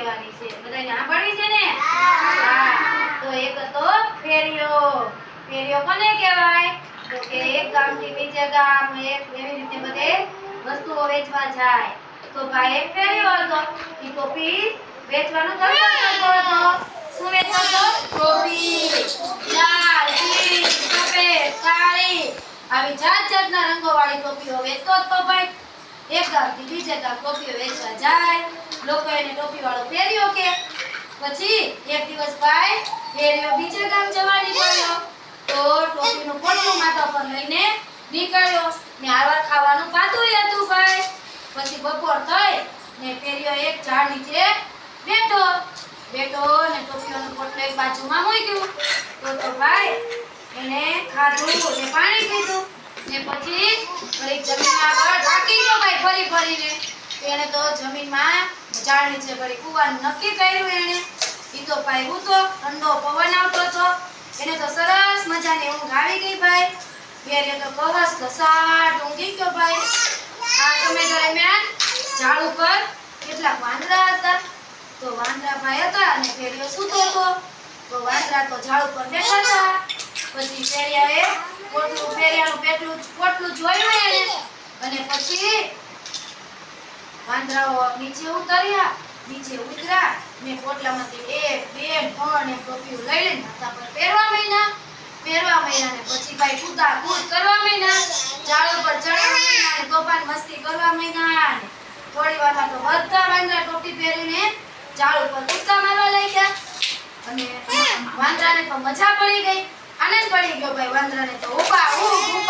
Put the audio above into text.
કહેવાની છે. બધાને સાંભળવી છે ને? તો એક હતો ફેરિયો. ફેરિયો કોને કહેવાય? તો કે એક ગામથી બીજે ગામ એક એવી રીતે બધે વસ્તુઓ વેચવા જાય. તો ભાઈ એક ફેરિયો હતો. એ ટોપી વેચવાનું ધંધો કરતો હતો. શું વેચતો હતો? ટોપી. લાલ પીળી સફેદ કાળી. આવી જાત જાતના રંગોવાળી ટોપીઓ વેચતો હતો ભાઈ. એક ગામથી બીજે ગામ ટોપીઓ વેચવા જાય. લોકો એને ટોપી વાળો પહેર્યો કે પછી એક દિવસ ભાઈ ફેરિયો બીજે ગામ જવા નીકળ્યો તો ટોપીનું પોટલું માથા પર લઈને નીકળ્યો. ને આવા ખાવાનું ખાધું હતું ભાઈ. પછી બપોર થઈ ને ફેરિયો એક ઝાડ નીચે બેઠો. બેઠો ને ટોપીઓનું પોટલું એક બાજુમાં મૂક્યું. તો તો ભાઈ એને ખાધું ને પાણી પીધું. ને પછી ફરી જમીન આગળ ઢાંકી ગયો ભાઈ ફરી ફરીને. એને તો જમીનમાં ઝાડ નીચે ભરી કૂવાનું નક્કી કર્યું એને એ તો ભાઈ ઉતો ઠંડો પવન આવતો હતો. એને તો સરસ મજાની ઊંઘ આવી ગઈ ભાઈ. બેરે તો કવસ ઘસાટ ઊંઘી ગયો ભાઈ. આ સમય દરમિયાન ઝાડ ઉપર કેટલાક વાંદરા હતા. તો વાંદરા ભાઈ હતા અને ફેરિયો સૂતો હતો. તો વાંદરા તો ઝાડ ઉપર બેઠા હતા. પછી ફેરિયાએ પોટલું, ફેરિયાનું પેટલું, પોટલું જોયું એને અને પછી વાંદરાઓ નીચે ઉતર્યા નીચે ઉતર્યા, મેં પોટલામાંથી એક, બે ત્રણ એક ટોપીઓ લઈ લઈને માથા પર પહેરવા માંડ્યા. પહેરવા માંડ્યા ને પછી ભાઈ કૂદા કૂદ કરવા માંડ્યા. ઝાડ ઉપર ચડવા માંડ્યા ને તોફાન મસ્તી કરવા માંડ્યા ને થોડી વારમાં તો બધા વાંદરા ટોપી પહેરીને ઝાડ ઉપર કૂદકા મારવા લઈ ગયા. અને વાંદરાને તો મજા પડી ગઈ. આનંદ પડી ગયો ભાઈ, વાંદરાને તો ઊભા, ઉભ.